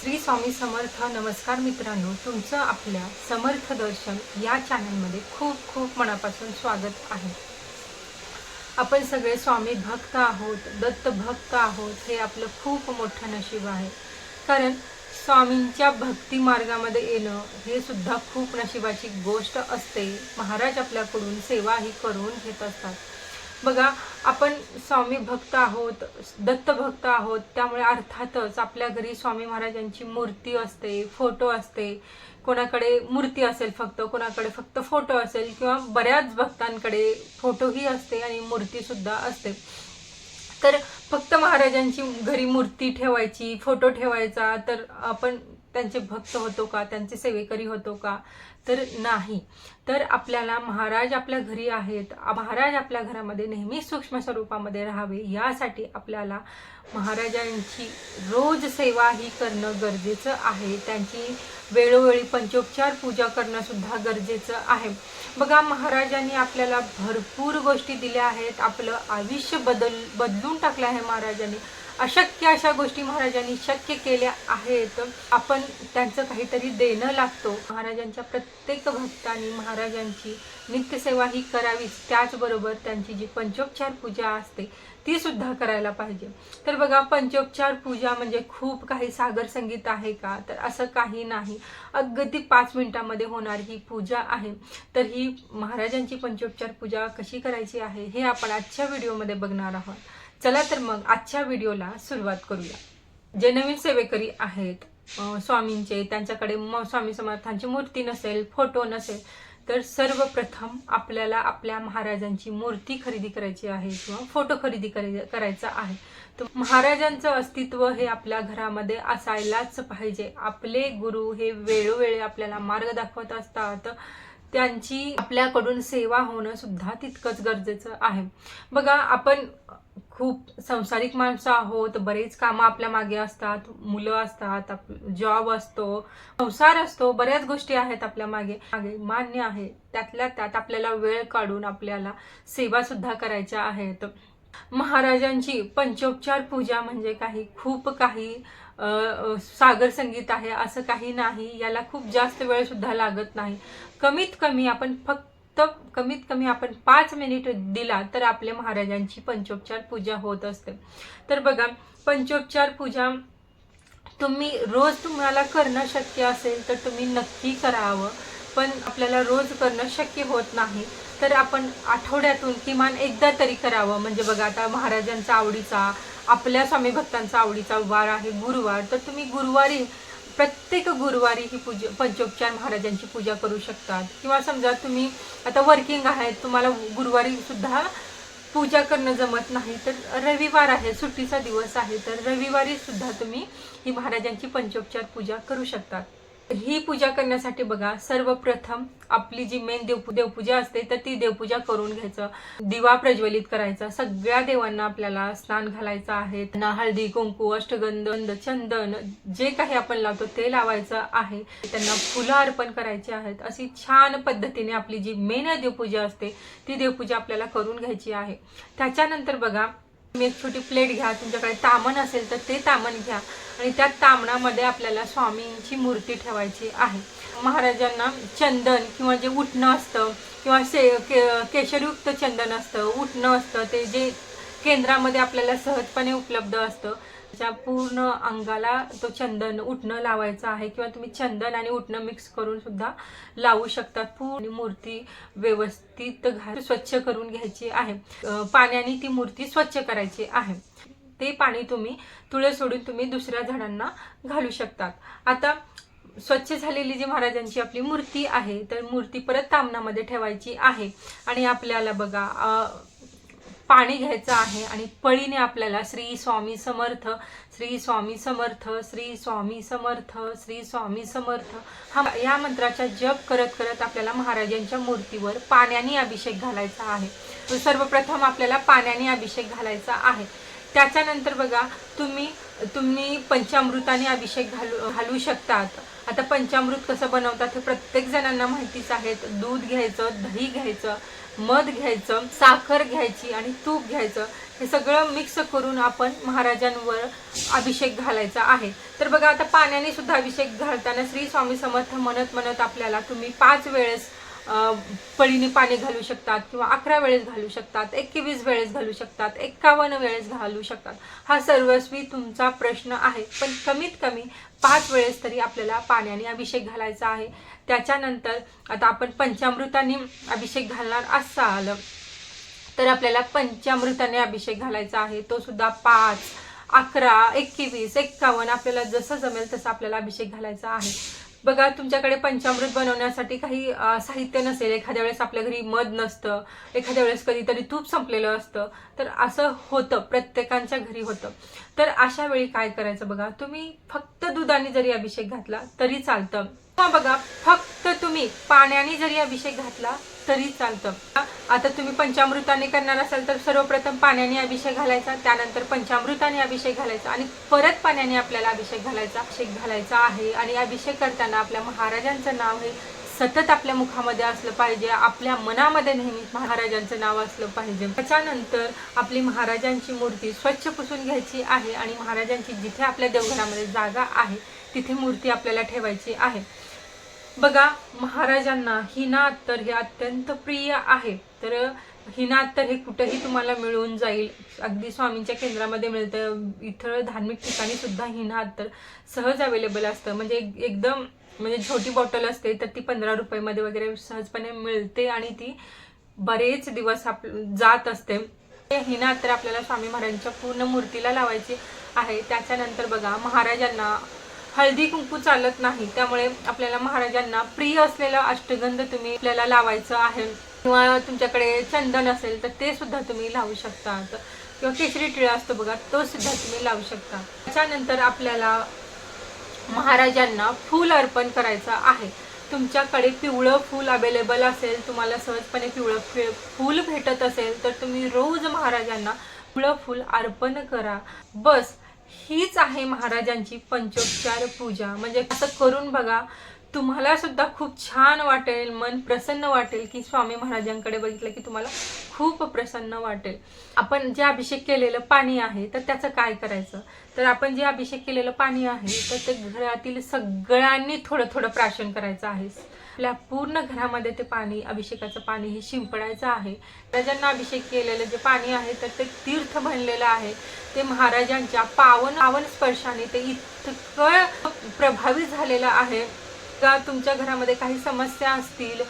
श्री स्वामी समर्थ नमस्कार मित्रांनो तुमचं आपल्या समर्थ दर्शन या चॅनलमध्ये खूप खूप मनापासून स्वागत आहे. आपण सगळे स्वामी भक्त आहोत दत्त भक्त आहोत हे आपलं खूप मोठं नशीब आहे. कारण स्वामींच्या भक्ती मार्गामध्ये येणं हे सुद्धा खूप नशिबाची गोष्ट असते. महाराज आपल्याकडून सेवा ही करून घेत असतात. बघा आपण स्वामी भक्त आहोत दत्त भक्त आहोत त्यामुळे अर्थातच आपल्या घरी स्वामी महाराजांची मूर्ती असते फोटो असते. कोणाकडे मूर्ती असेल फक्त कोणाकडे फक्त फोटो असेल किंवा बऱ्याच भक्तांकडे फोटोही असते आणि मूर्ती सुद्धा असते. तर फक्त महाराजांची घरी मूर्ती ठेवायची फोटो ठेवायचा तर आपण त्यांचे भक्त होतो का? त्यांचे सेवेकरी होतो का? तर नाही. तर आपल्याला महाराज आपल्या घरी आहेत. महाराज आपल्या घरामध्ये नेहमी सूक्ष्म स्वरूपामध्ये राहावे. यासाठी आपल्याला महाराजांची रोज सेवा ही करणं गरजेचं आहे. त्यांची वेळोवेळी पंचोपचार पूजा करणंसुद्धा गरजेचं आहे. बघा महाराजांनी आपल्याला भरपूर गोष्टी दिल्या आहेत. आपलं आयुष्य बदल बदलून टाकलं आहे महाराजांनी. अशक्य अशा गोष्टी महाराजांनी शक्य केल्या आहेत. आपण त्यांचं काहीतरी देणं लागतो. महाराजांच्या प्रत्येक भक्तांनी महाराजांची नित्यसेवा ही करावीच. त्याचबरोबर त्यांची जी पंचोपचार पूजा असते ती सुद्धा करायला पाहिजे. तर बघा पंचोपचार पूजा म्हणजे खूप काही सागर संगीत आहे का? तर असं काही नाही. अगदी पाच मिनिटामध्ये होणारी ही पूजा आहे. तर ही महाराजांची पंचोपचार पूजा कशी करायची आहे हे आपण आजच्या व्हिडिओमध्ये बघणार आहोत. चला तर मग आजच्या व्हिडिओला सुरुवात करूया. जे नवीन सेवेकरी आहेत स्वामींचे त्यांच्याकडे म स्वामी समर्थांची मूर्ती नसेल फोटो नसेल तर सर्वप्रथम आपल्याला आपल्या महाराजांची मूर्ती खरेदी करायची आहे किंवा फोटो खरेदी करायचा आहे. तर महाराजांचं अस्तित्व हे आपल्या घरामध्ये असायलाच पाहिजे. आपले गुरु हे वेळोवेळी आपल्याला मार्ग दाखवत असतात. त्यांची आपल्याकडून सेवा होणं सुद्धा तितकंच गरजेचं आहे. बघा आपण खूप संसारिक माणसं आहोत बरेच कामं आपल्या मागे असतात मुलं असतात जॉब असतो संसार असतो बऱ्याच गोष्टी आहेत आपल्या मागे. मागे मान्य आहे त्यातल्या त्यात आपल्याला वेळ काढून आपल्याला सेवा सुद्धा करायच्या आहेत. महाराजांची पंचोपचार पूजा म्हणजे काही खूप काही सागर संगीत आहे असं काही नाही याला खूप जास्त वेळ सुद्धा लागत नाही. कमीत कमी आपण फक्त कमीत कमी आपण पाच मिनिट दिला तर आपल्या महाराजांची पंचोपचार पूजा होत असते. तर बघा पंचोपचार पूजा तुम्ही रोज तुम्हाला करणं शक्य असेल तर तुम्ही नक्की करावं पण आपल्याला रोज करणं शक्य होत नाही. तर आपण आठवड्यातून किमान एकदा तरी करावं. म्हणजे बघा आता महाराजांचा आवडीचा आपल्या स्वामी भक्तांचा आवडीचा वार आहे गुरुवार. तर तुम्ही गुरुवारी प्रत्येक गुरुवारी ही पूजा पंचोपचार महाराजांची पूजा करू शकतात. किंवा समजा तुम्ही आता वर्किंग आहेत तुम्हाला गुरुवारी सुद्धा पूजा करणं जमत नाही तर रविवार आहे सुट्टीचा दिवस आहे तर रविवारी सुद्धा तुम्ही ही महाराजांची पंचोपचार पूजा करू शकतात. ही पूजा करण्यासाठी बघा सर्वप्रथम आपली जी मेन देव देवपूजा असते तर ती देवपूजा करून घ्यायचं. दिवा प्रज्वलित करायचा. सगळ्या देवांना आपल्याला स्नान घालायचं आहे. त्यांना हळदी कुंकू अष्टगंध चंदन जे काही आपण लावतो ते लावायचं आहे. त्यांना फुलं अर्पण करायची आहेत. अशी छान पद्धतीने आपली जी मेन देवपूजा असते ती देवपूजा आपल्याला करून घ्यायची आहे. त्याच्यानंतर बघा तुम्ही एक छोटी प्लेट घ्या तुमच्याकडे तामण असेल तर ते तामण घ्या. आणि त्या तामणामध्ये आपल्याला स्वामींची मूर्ती ठेवायची आहे. महाराजांना चंदन किंवा जे उठणं असतं किंवा से के केशरयुक्त चंदन असतं उठणं असतं ते जे केंद्रामध्ये आपल्याला सहजपणे उपलब्ध असतं त्याच्या पूर्ण अंगाला तो चंदन उठणं लावायचं आहे किंवा तुम्ही चंदन आणि उठणं मिक्स करून सुद्धा लावू शकतात पूर्ण मूर्ती व्यवस्थित घा स्वच्छ करून घ्यायची आहे. पाण्याने ती मूर्ती स्वच्छ करायची आहे. ते पाणी तुम्ही तुळस सोडून तुम्ही दुसऱ्या झाडांना घालू शकतात. आता स्वच्छ झालेली जी महाराजांची आपली मूर्ती आहे तर मूर्ती परत तामणामध्ये ठेवायची आहे. आणि आपल्याला बघा पाणी घ्यायचं आहे आणि पळीने आपल्याला श्री स्वामी समर्थ श्री स्वामी समर्थ श्री स्वामी समर्थ श्री स्वामी समर्थ हा या मंत्राचा जप करत करत आपल्याला महाराजांच्या मूर्तीवर पाण्याने अभिषेक घालायचा आहे. तर सर्वप्रथम आपल्याला पाण्याने अभिषेक घालायचा आहे. त्याच्यानंतर बघा तुम्ही तुम्ही पंचामृताने अभिषेक घालू घालू शकतात. आता पंचामृत कसं बनवतात हे प्रत्येक जणांना माहितीच आहेत दूध घ्यायचं दही घ्यायचं मध घ्यायचं साखर घ्यायची आणि तूप घ्यायचं हे सगळं मिक्स करून आपण महाराजांवर अभिषेक घालायचा आहे. तर बघा आता पाण्याने सुद्धा अभिषेक घालताना श्री स्वामी समर्थ म्हणत म्हणत आपल्याला तुम्ही पाच वेळेस पळीने पाणी घालू शकतात किंवा अकरा वेळेस घालू शकतात एकवीस वेळेस घालू शकतात एक्कावन्न वेळेस घालू शकतात. हा सर्वस्वी तुमचा प्रश्न आहे. पण कमीत कमी पाच वेळेस तरी आपल्याला पाण्याने अभिषेक घालायचा आहे. त्याच्यानंतर आता आपण पंचामृताने अभिषेक घालणार असाल तर आपल्याला पंचामृताने अभिषेक घालायचा आहे. तो सुद्धा पाच अकरा एकवीस एक्कावन्न आपल्याला जसं जमेल तसं आपल्याला अभिषेक घालायचा आहे. बघा तुमच्याकडे पंचामृत बनवण्यासाठी काही साहित्य नसेल. एखाद्या वेळेस आपल्या घरी मध नसतं. एखाद्या वेळेस कधीतरी तूप संपलेलं असतं. तर असं होतं. प्रत्येकांच्या घरी होतं. तर अशा वेळी काय करायचं बघा? तुम्ही फक्त दुधाने जरी अभिषेक घातला तरी चालतं. बघा फक्त तुम्ही पाण्याने जरी अभिषेक घातला तरी चालतं. आता तुम्ही पंचामृताने करणार असाल तर सर्वप्रथम पाण्याने अभिषेक घालायचा त्यानंतर पंचामृताने अभिषेक घालायचा आणि परत पाण्याने आपल्याला अभिषेक घालायचा अभिषेक घालायचा आहे आणि अभिषेक करताना आपल्या महाराजांचं नाव हे सतत आपल्या मुखामध्ये असलं पाहिजे आपल्या मनामध्ये नेहमी महाराजांचं नाव असलं पाहिजे. त्याच्यानंतर आपली महाराजांची मूर्ती स्वच्छ पुसून घ्यायची आहे आणि महाराजांची जिथे आपल्या देवघरामध्ये जागा आहे तिथे मूर्ती आपल्याला ठेवायची आहे. बघा महाराजांना हिना अत्तर हे अत्यंत प्रिय आहे. तर हिना अत्तर हे कुठेही तुम्हाला मिळून जाईल. अगदी स्वामींच्या केंद्रामध्ये मिळतं. इथं धार्मिक ठिकाणी सुद्धा हिना अत्तर सहज अवेलेबल असतं. म्हणजे एकदम म्हणजे छोटी बॉटल असते तर ती पंधरा रुपयामध्ये वगैरे सहजपणे मिळते आणि ती बरेच दिवस आप जात असते. हे हिना अत्तर आपल्याला स्वामी महाराजांच्या पूर्ण मूर्तीला लावायची आहे. त्याच्यानंतर बघा महाराजांना हळदी कुंकू चालत नाही त्यामुळे आपल्याला महाराजांना प्रिय असलेलं अष्टगंध तुम्ही आपल्याला लावायचं आहे. किंवा तुमच्याकडे चंदन असेल तर ते सुद्धा तुम्ही लावू शकता. किंवा केशरी टिळा असतो बघा तो सुद्धा तुम्ही लावू शकता. त्याच्यानंतर आपल्याला महाराजांना फूल अर्पण करायचं आहे. तुमच्याकडे पिवळं फूल अवेलेबल असेल तुम्हाला सहजपणे पिवळं फूल भेटत असेल तर तुम्ही रोज महाराजांना पिवळं फूल अर्पण करा. बस हीच आहे महाराजांची पंचोपचार पूजा. म्हणजे असं करून बघा तुम्हाला सुद्धा खूप छान वाटेल मन प्रसन्न वाटेल की स्वामी महाराजांकडे बघितलं की तुम्हाला खूप प्रसन्न वाटेल. आपण जे अभिषेक केलेलं पाणी आहे तर त्याचं काय करायचं? तर आपण जे अभिषेक केलेलं पाणी आहे तर ते घरातील सगळ्यांनी थोडं थोडं प्राशन करायचं आहे. आपल्या पूर्ण घरामध्ये ते पाणी अभिषेकाचं पाणी हे शिंपडायचं आहे. राजांना अभिषेक केलेलं जे पाणी आहे तर ते तीर्थ बनलेलं आहे. ते महाराजांच्या पावन पावन स्पर्शाने ते इतकं प्रभावित झालेलं आहे. का तुमच्या घरामध्ये काही समस्या असतील?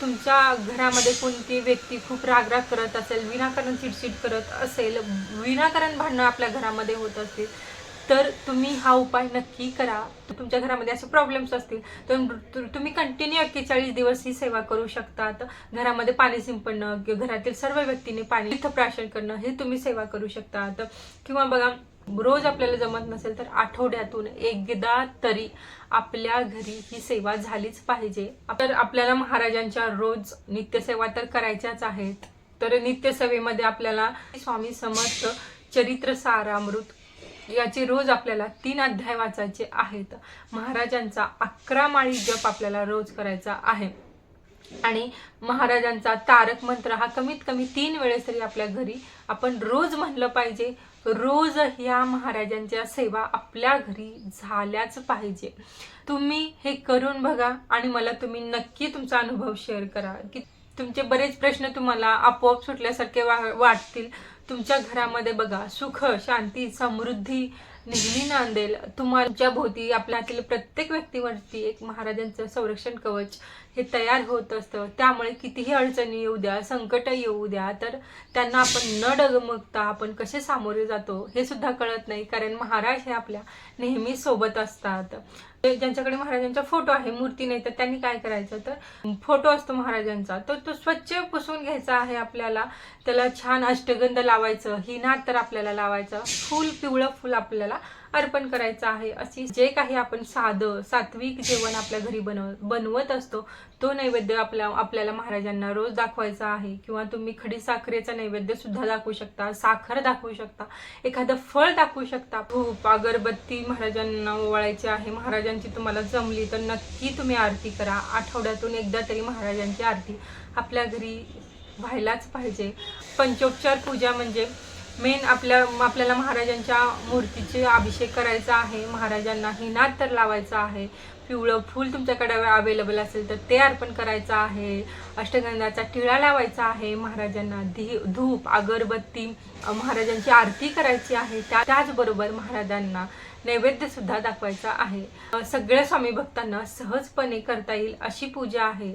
तुमच्या घरामध्ये कोणती व्यक्ती खूप रागराग करत असेल विनाकारण चिडचिड करत असेल? विनाकारण भांडणं आपल्या घरामध्ये होत असतील. तर तुम्ही हा उपाय नक्की करा. तुमच्या घरामध्ये असे प्रॉब्लेम्स असतील तर तुम्ही कंटिन्यू एक्केचाळीस दिवस ही सेवा करू शकतात. घरामध्ये पाणी शिंपडणं किंवा घरातील सर्व व्यक्तीने पाणी तीर्थप्राशन करणं हे तुम्ही सेवा करू शकतात. किंवा बघा रोज आपल्याला जमत नसेल तर आठवड्यातून एकदा तरी आपल्या घरी ही सेवा झालीच पाहिजे. तर आपल्याला महाराजांच्या रोज नित्यसेवा तर करायच्याच आहेत. तर नित्यसेवेमध्ये आपल्याला स्वामी समर्थ चरित्र सारामृत याचे रोज आपल्याला तीन अध्याय वाचायचे आहेत. महाराजांचा अकरा माळी जप आपल्याला रोज करायचा आहे. आणि महाराजांचा तारक मंत्र हा कमीत कमी तीन वेळेस तरी आपल्या घरी आपण रोज म्हणलं पाहिजे. रोज ह्या महाराजांच्या सेवा आपल्या घरी झाल्याच पाहिजे. तुम्ही हे करून बघा आणि मला तुम्ही नक्की तुमचा अनुभव शेअर करा. की तुमचे बरेच प्रश्न तुम्हाला आपोआप सुटल्यासारखे वा वाटतील. तुमच्या घरामध्ये बघा सुख शांती समृद्धी नेहमी नांदेल. तुमच्या भोवती आपल्यातील प्रत्येक व्यक्तीवरती एक महाराजांचं संरक्षण कवच हे तयार होत असतं. त्यामुळे कितीही अडचणी येऊ द्या संकट येऊ द्या तर त्यांना आपण न डगमगता आपण कसे सामोरे जातो हे सुद्धा कळत नाही कारण महाराज हे आपल्या नेहमी सोबत असतात. ज्यांच्याकडे महाराजांचा फोटो आहे मूर्ती नाही तर त्यांनी काय करायचं? तर फोटो असतो महाराजांचा. तर तो स्वच्छ पुसून घ्यायचा आहे आपल्याला. त्याला छान अष्टगंध लावायचं. हिनात तर आपल्याला लावायचं. फुल पिवळं फुल आपल्याला अर्पण करायचं आहे. अशी जे काही आपण साधं सात्विक जेवण आपल्या घरी बनव बनवत असतो तो नैवेद्य आपल्या आपल्याला महाराजांना रोज दाखवायचा आहे. किंवा तुम्ही खडी साखरेचा नैवेद्य सुद्धा दाखवू शकता साखर दाखवू शकता एखादं फळ दाखवू शकता. धूप अगरबत्ती महाराजांना ओवाळायची आहे. महाराजांची तुम्हाला जमली तर नक्की तुम्ही आरती करा. आठवड्यातून एकदा तरी महाराजांची आरती आपल्या घरी व्हायलाच पाहिजे. पंचोपचार पूजा म्हणजे मेन आपल्या आपल्याला महाराजांच्या मूर्तीचे अभिषेक करायचा आहे. महाराजांना हिनात तर लावायचा आहे. पिवळं फूल तुमच्याकडे अवेलेबल असेल तर ते अर्पण करायचं आहे. अष्टगंधाचा टिळा लावायचा आहे. महाराजांना धी धूप अगरबत्ती महाराजांची आरती करायची आहे. त्या त्याचबरोबर महाराजांना नैवेद्य सुद्धा दाखवायचा आहे. सगळ्या स्वामी भक्तांना सहजपणे करता येईल अशी पूजा आहे.